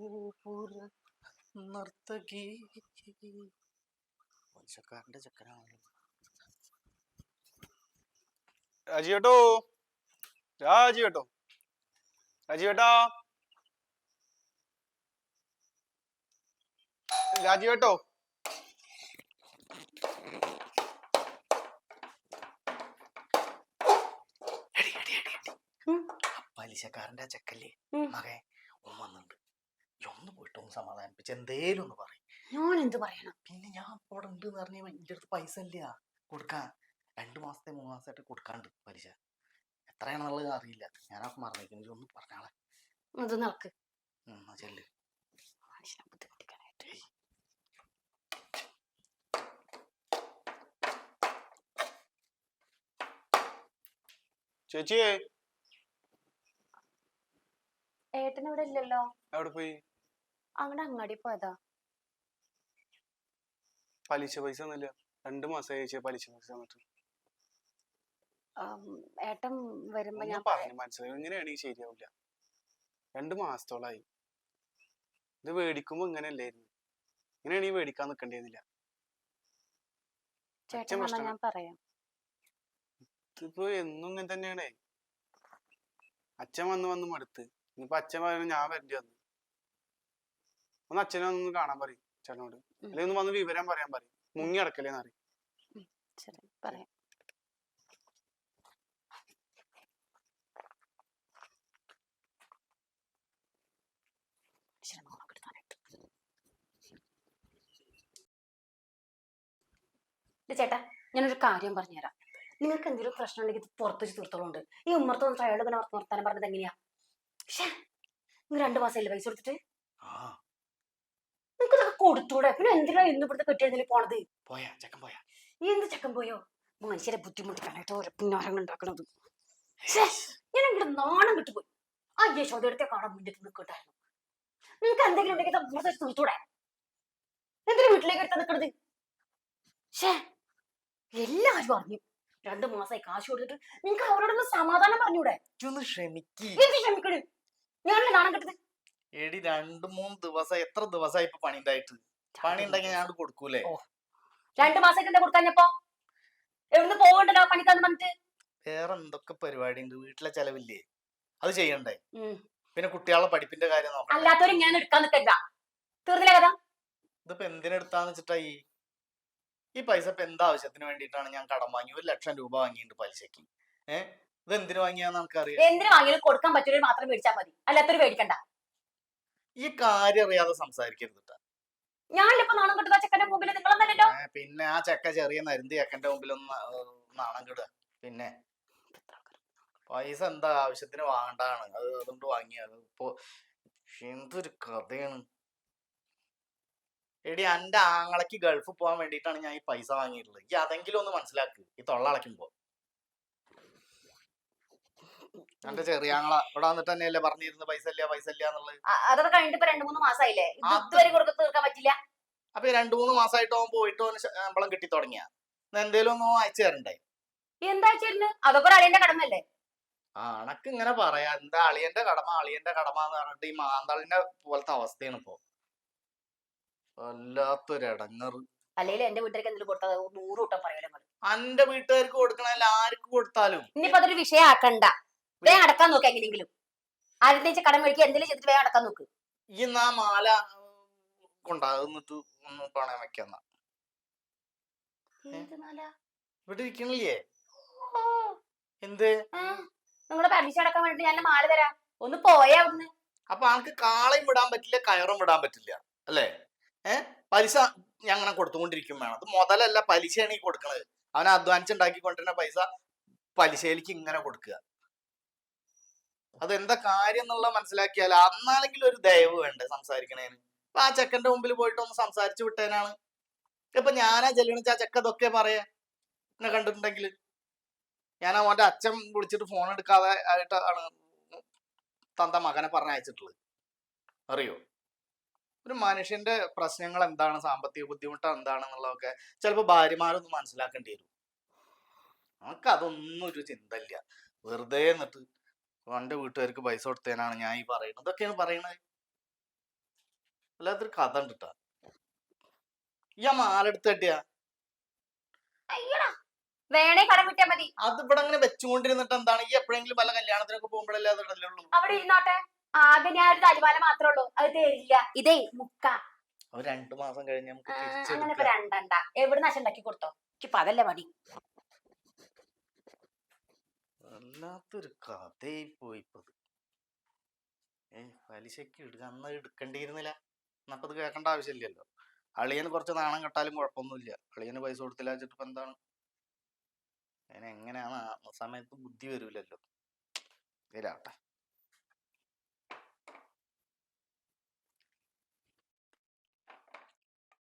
ഗോപുര നർത്തകി. മനുഷ്യക്കാരന്റെ ചക്കനാണല്ലോ രാജീവേട്ടോ രാജീവേട്ടാ രാജീവേട്ടോ എടി, എടി, എടി, എടി. ആ പലിശക്കാരന്റെ ആ ചെക്കല്ലേ? മകൻ ഓൻ വന്നിട്ടുണ്ട്. ഒന്ന് പോയിട്ട് ഒന്ന് സമാധാനിപ്പിച്ച് എന്തേലും ഒന്ന് പറയും. ഞാൻ എന്ത് പറയണം? പിന്നെ ഞാൻ അവിടെ ഉണ്ട് എന്ന് പറഞ്ഞാൽ എന്റെ അടുത്ത് പൈസ ഇല്ല. കൊടുക്കാൻ. രണ്ട് മാസത്തെ മൂന്ന് മാസമായിട്ട് കൊടുക്കാണ്ട് പലിശ. എത്രയാണെന്നുള്ളത് അറിയില്ല. ഞാനൊക്കെ മറന്നേക്കുന്നു ഒന്ന് പറഞ്ഞാളെ അത് നടക്ക്. ഉം, എന്നാ ചെല്ല്. മനുഷ്യനെ ബുദ്ധിമുട്ടിക്കാനായിട്ട്. ചേച്ചിയെ? ഏട്ടൻ ഇവിടെ ഇല്ലല്ലോ. എവിടെ പോയി? അങ്ങടെ അങ്ങാടി പോയതാ. പലിശ പൈസ ഒന്നുമില്ല. രണ്ടു മാസം ചേച്ചിയെ പലിശ പൈസ തന്നിട്ട്. ആം, ഏട്ടൻ വരുമ്പോ ഒന്ന് ഞാൻ പറഞ്ഞു മനസ്സിലായി ഇങ്ങനെയാണെങ്കിൽ ശരിയാവില്ല രണ്ടു മാസത്തോളായി. ഇത് മേടിക്കുമ്പോ ഇങ്ങനെ അല്ലായിരുന്നു ഇങ്ങനെയാണെങ്കിൽ മേടിക്കാൻ നിൽക്കേണ്ടിയിരുന്നില്ല ചേട്ടൻ വന്നാ ഞാൻ പറയാം. ഇതിപ്പോ എന്നും ഇങ്ങനെ തന്നെയാണേ. അച്ഛൻ വന്ന് വന്ന് മടുത്ത്. ഇനിയിപ്പോ അച്ഛൻ പറഞ്ഞു ഞാൻ വരേണ്ടി വന്നു. ഒന്ന് അച്ഛനെ ഒന്ന് കാണാൻ പറയും ചേട്ടനോട് അല്ലെങ്കിൽ ഒന്ന് വന്ന് വിവരം പറയാൻ പറയും. മുങ്ങി അടക്കലേന്ന് അറിയും പറയാം. ചേട്ടാ ഞാനൊരു കാര്യം പറഞ്ഞുതരാം. നിങ്ങൾക്ക് എന്തെങ്കിലും പ്രശ്നം ഉണ്ടെങ്കിൽ ഇത് പുറത്ത് വെച്ച് തീർത്തോളുണ്ട്. ഈ ഉമ്മർത്ത് വന്നിട്ട് പിന്നെ വർത്താനം പറഞ്ഞത് എങ്ങനെയാ? പക്ഷേ നിങ്ങൾ രണ്ടു മാസമല്ലേ പൈസ കൊടുത്തിട്ട്? ഇതൊക്കെ കൊടുത്തൂടെ? പിന്നെ എന്തിനാ ഇന്ന് ഇവിടുത്തെ കെട്ടിയെഴുന്നേൽ പോണത്? പോയാ ചെക്കൻ പോയാ. ഈ എന്ത് ചക്കൻ പോയോ? മനുഷ്യരെ ബുദ്ധിമുട്ടിക്കാനായിട്ട് ഓരോ പിന്നാരങ്ങൾ ഉണ്ടാക്കണത്. ഞാൻ ഇവിടെ നാണം കിട്ടുപോയി ആ യശോദയുടെ കാണാൻ മുന്നിട്ട് നിൽക്കട്ടായിരുന്നു നിനക്ക് എന്തെങ്കിലും ഉണ്ടെങ്കിൽ വെറുതെ തീർത്തൂടെ എന്തിനാ വീട്ടിലേക്ക് എടുത്ത് നിൽക്കണത് ഷേ എല്ലാവരും അറിഞ്ഞു. രണ്ടു മാസമായി കാശ് കൊടുത്തിട്ട് നിങ്ങൾക്ക് അവരോടൊന്ന് സമാധാനം പറഞ്ഞൂടെ? ക്ഷമിക്കണ്? ഞാനല്ലേ നാണം കിട്ടത്? എടി രണ്ടു മൂന്ന് ദിവസം എത്ര ദിവസമായി ഇപ്പൊ പണി ഉണ്ടായിട്ട് പണി ഉണ്ടെങ്കിൽ ഞാൻ കൊടുക്കൂലേ. രണ്ടു മാസമായിട്ട് എന്താ കൊടുക്കാഞ്ഞപ്പോ എവിടുന്ന് പോകണ്ടല്ലോ പണിക്കാന്ന് പറഞ്ഞിട്ട്? വേറെ എന്തൊക്കെ പരിപാടി ഉണ്ട് വീട്ടിലെ ചെലവില്ലേ? അത് ചെയ്യണ്ടേ? പിന്നെ കുട്ടികളുടെ പഠിപ്പിന്റെ കാര്യം അല്ലാത്തവരും ഞാൻ എടുക്കാൻ നിൽക്കില്ല തീർന്നില്ല കഥ? ഇതിപ്പോ എന്തിനെടുത്താന്ന് വെച്ചിട്ടാ ഈ ഈ പൈസ ഇപ്പൊ എന്താ ആവശ്യത്തിന് വേണ്ടിയിട്ടാണ് ഞാൻ കടം വാങ്ങി? ഒരു ലക്ഷം രൂപ വാങ്ങിയിട്ടുണ്ട് പലിശക്ക്. ഏഹ് ഇത് എന്തിനു വാങ്ങിയാന്ന് നമുക്കറിയാം. എന്തിനു വാങ്ങിയാലും കൊടുക്കാൻ പറ്റൂ മാത്രം മേടിച്ചാൽ മതി. അല്ലാത്തൊരു മേടിക്കണ്ട. ഈ കാര്യം അറിയാതെ സംസാരിക്കരുത് ട്ടാ. ഞാനിപ്പോ ഇപ്പൊ നാണം കിട്ടുന്ന ചെക്കന്റെ മുമ്പിൽ നിങ്ങളൊന്നല്ലോ ഏ, പിന്നെ ആ ചെക്ക ചെറിയ നരുന്തി ചെക്കന്റെ മുമ്പിൽ ഒന്ന് നാണം കിട പിന്നെ പൈസ എന്താ ആവശ്യത്തിന് വാങ്ങണ്ടാണ് അത് അതുകൊണ്ട് വാങ്ങി അത് ഇപ്പൊ എന്തൊരു കഥയാണ്. എടി എന്റെ ആങ്ങളക്ക് ഗൾഫ് പോകാൻ വേണ്ടിയിട്ടാണ് ഞാൻ ഈ പൈസ വാങ്ങിയിട്ടുള്ളത്. ഈ അതെങ്കിലും ഒന്ന് മനസ്സിലാക്ക്. ഈ തൊള്ള അളക്കുമ്പോ എന്റെ ചെറിയാങ്ങള. ഇവിടെ വന്നിട്ട് തന്നെയല്ലേ പറഞ്ഞിരുന്നു പൈസ ഇല്ല പൈസ ഇല്ല എന്നുള്ളത് അതൊക്കെ കഴിഞ്ഞിട്ട് ഇപ്പൊ രണ്ടു മൂന്ന് മാസമായില്ലേ ഇതുവരെ കൊടുക്ക തീർക്കാൻ പറ്റില്ല? അപ്പൊ രണ്ടു മൂന്ന് മാസമായിട്ട് അവൻ പോയിട്ട് അവന് ശമ്പളം കിട്ടി തുടങ്ങിയ. എന്തേലും ഒന്നും അയച്ചു തരണ്ടേ? എന്താ ചേരുന്നു അതൊക്കെ ഒരു അളിയന്റെ കടമല്ലേ ആ അണക്ക് ഇങ്ങനെ പറയാ. എന്താ അളിയന്റെ കടമ? അളിയന്റെ കടമ എന്ന് പറഞ്ഞിട്ട് ഈ മാന്തളിന്റെ പോലത്തെ അവസ്ഥയാണ് ഇപ്പൊ. വല്ലാത്തൊരു ഇടങ്ങറ് അല്ലെങ്കിൽ എന്റെ വീട്ടുകാർക്ക് എന്തെങ്കിലും കൊടുത്താൽ നൂറ് കൂട്ടം പറയല്ലോ എന്റെ വീട്ടുകാർക്ക് കൊടുക്കണല്ല ആർക്ക് കൊടുത്താലും? ഇനിയിപ്പോ അതൊരു വിഷയമാക്കണ്ട വേഗം അടക്കാൻ നോക്ക് എങ്ങനെയെങ്കിലും. ആരുടെ കടം മേടിക്കുക എന്തെങ്കിലും ചെയ്തിട്ട് വേഗം അടക്കാൻ നോക്ക്. ഈ നാ മാല കൊണ്ടാകുന്നിട്ട് ഒന്ന് പണയം വെക്കാന്ന? ഇവിടെ ഇരിക്കണില്ലേ? എന്ത്? നിങ്ങളെ പരീക്ഷ അടക്കാൻ വേണ്ടിട്ട് ഞാൻ മാല തരാം. ഒന്ന് പോയാ അവിടുന്ന്. അപ്പൊ ആൾക്ക് കാളയും വിടാൻ പറ്റില്ല കയറും വിടാൻ പറ്റില്ല അല്ലേ? ഏ? പലിശ ഞാൻ അങ്ങനെ കൊടുത്തുകൊണ്ടിരിക്കും വേണം. അത് മുതലല്ല പലിശയാണ് ഈ കൊടുക്കണത്. അവൻ അധ്വാനിച്ചുണ്ടാക്കി കൊണ്ടിരുന്ന പൈസ പലിശയിലേക്ക് ഇങ്ങനെ കൊടുക്കുക. അതെന്താ കാര്യം എന്നുള്ള മനസ്സിലാക്കിയാൽ അന്നാലെങ്കിലും ഒരു ദയവ് വേണ്ടേ സംസാരിക്കണേന്. അപ്പൊ ആ ചെക്കന്റെ മുമ്പിൽ പോയിട്ട് ഒന്ന് സംസാരിച്ചു വിട്ടേനാണ്. ഇപ്പൊ ഞാനാ ചെല്ലണിച്ച് ആ ചെക്ക ഇതൊക്കെ പറയാ. എന്നെ കണ്ടിട്ടുണ്ടെങ്കിൽ ഞാൻ അവന്റെ അച്ഛൻ വിളിച്ചിട്ട് ഫോൺ എടുക്കാതെ ആയിട്ടാണ് തന്ത മകനെ പറഞ്ഞയച്ചിട്ടുള്ളത് അറിയോ? ഒരു മനുഷ്യന്റെ പ്രശ്നങ്ങൾ എന്താണ്? സാമ്പത്തിക ബുദ്ധിമുട്ട് എന്താണെന്നുള്ളതൊക്കെ ചിലപ്പോൾ ഭാര്യമാരൊന്ന് മനസ്സിലാക്കേണ്ടി വരും. നമുക്ക് അതൊന്നും ഒരു ചിന്ത ഇല്ല വെറുതെ എന്നിട്ട് എന്റെ വീട്ടുകാർക്ക് പൈസ കൊടുത്തേനാണ് ഞാൻ ഈ പറയുന്നത്. ഇതൊക്കെയാണ് പറയുന്നത്. അല്ലാത്തൊരു കഥ ഉണ്ട് ഞാൻ ഈ ആ കെട്ടിയാ? വേണേ കടം വിട്ടാ മതി. അത് ഇവിടെ അങ്ങനെ വെച്ചുകൊണ്ടിരുന്നിട്ട് എന്താണ്? ഈ എപ്പോഴെങ്കിലും പല കല്യാണത്തിനൊക്കെ പോകുമ്പോഴല്ലേ അത് ഉള്ളൂ? അവിടെ ഇരുന്നോട്ടെ. ആകെ ഞാൻ ഒരു തലിമാല മാത്രമേ ഉള്ളൂ. അത് തരില്ല. ഇതേ മുക്ക. രണ്ടു മാസം കഴിഞ്ഞ് നമുക്ക് ആ, അങ്ങനെ രണ്ടണ്ട എവിടെ കൊടുത്തോ? ഇപ്പൊ അതല്ലേ പണി വല്ലാത്തൊരു കഥയായി പോയി ഇപ്പൊ ഇത്. ഏ പലിശക്ക് ഇടുക അന്ന് എടുക്കേണ്ടിയിരുന്നില്ല. എന്നപ്പോ ഇത് കേൾക്കേണ്ട ആവശ്യമില്ലല്ലോ. അളിയന് കുറച്ച് നാണം കെട്ടാലും കുഴപ്പമൊന്നുമില്ല. അളിയന് പൈസ കൊടുത്തില്ല വെച്ചിട്ട് ഇപ്പം എന്താണ്? അതിന് എങ്ങനെയാണ് ആ സമയത്ത് ബുദ്ധി വരൂലല്ലോ. വരാട്ടെ